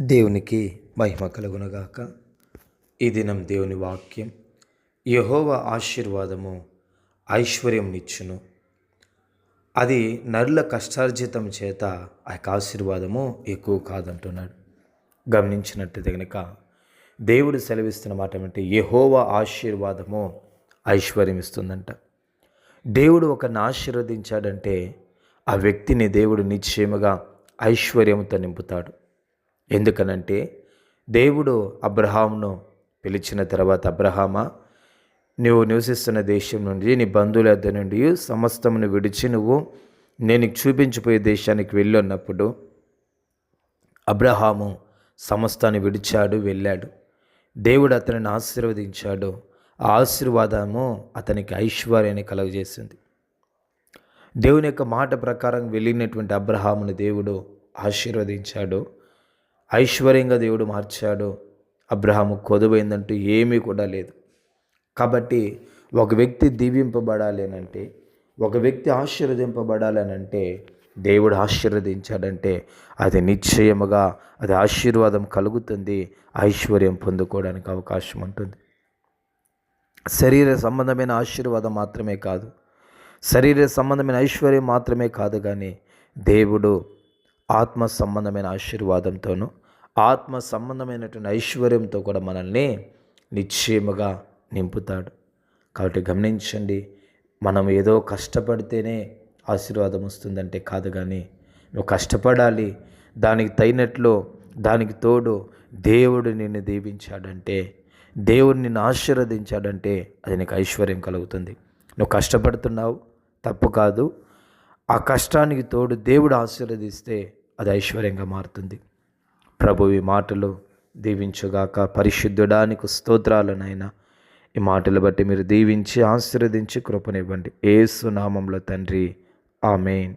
దేవునికి మహిమ కలుగునగాక. ఈ దినం దేవుని వాక్యం యహోవ ఆశీర్వాదము ఐశ్వర్యం నిచ్చును అది నరుల కష్టార్జితం చేత ఆ యొక్క ఆశీర్వాదము ఎక్కువ కాదంటున్నాడు. గమనించినట్టు కనుక దేవుడు సెలవిస్తున్న మాట ఏమంటే యహోవ ఆశీర్వాదము ఐశ్వర్యం ఇస్తుందంట దేవుడు ఒకరిని ఆశీర్వదించాడంటే ఆ వ్యక్తిని దేవుడు నిశ్చయముగా ఐశ్వర్యంతో నింపుతాడు. ఎందుకనంటే దేవుడు అబ్రహామును పిలిచిన తర్వాత అబ్రహామా నువ్వు నివసిస్తున్న దేశం నుండి నీ బంధువుల వద్ద నుండి సమస్తమును విడిచి నువ్వు నేను చూపించిపోయే దేశానికి వెళ్ళున్నప్పుడు అబ్రహాము సమస్తాన్ని విడిచాడు వెళ్ళాడు. దేవుడు అతనిని ఆశీర్వదించాడు. ఆ ఆశీర్వాదము అతనికి ఐశ్వర్యాన్ని కలుగజేసింది. దేవుని యొక్క మాట ప్రకారం వెళ్ళినటువంటి అబ్రహామును దేవుడు ఆశీర్వదించాడు. ఐశ్వర్యంగా దేవుడు మార్చాడు. అబ్రహాము కొదువైందంటూ ఏమీ కూడా లేదు. కాబట్టి ఒక వ్యక్తి దీవింపబడాలి ఒక వ్యక్తి ఆశీర్వదింపబడాలనంటే దేవుడు ఆశీర్వదించాడంటే అది నిశ్చయముగా అది ఆశీర్వాదం కలుగుతుంది ఐశ్వర్యం పొందుకోవడానికి అవకాశం ఉంటుంది. శరీర సంబంధమైన ఆశీర్వాదం మాత్రమే కాదు శరీర సంబంధమైన ఐశ్వర్యం మాత్రమే కాదు కానీ దేవుడు ఆత్మ సంబంధమైన ఆశీర్వాదంతోనూ ఆత్మ సంబంధమైనటువంటి ఐశ్వర్యంతో కూడా మనల్ని నిశ్చయముగా నింపుతాడు. కాబట్టి గమనించండి మనం ఏదో కష్టపడితేనే ఆశీర్వాదం వస్తుందంటే కాదు కానీ నువ్వు కష్టపడాలి దానికి తగినట్లు దానికి తోడు దేవుడు నిన్ను దీవించాడంటే దేవుడు నిన్ను ఆశీర్వదించాడంటే అది నీకు ఐశ్వర్యం కలుగుతుంది. నువ్వు కష్టపడుతున్నావు తప్పు కాదు. ఆ కష్టానికి తోడు దేవుడు ఆశీర్వదిస్తే అది ఐశ్వర్యంగా మారుతుంది. ప్రభు ఈ మాటలు దీవించుగాక పరిశుద్ధుడానికి స్తోత్రాలనైనా ఈ మాటలు బట్టి మీరు దీవించి ఆశీర్వదించి కృపనివ్వండి. ఏసు నామంలో తండ్రి. ఆమెన్.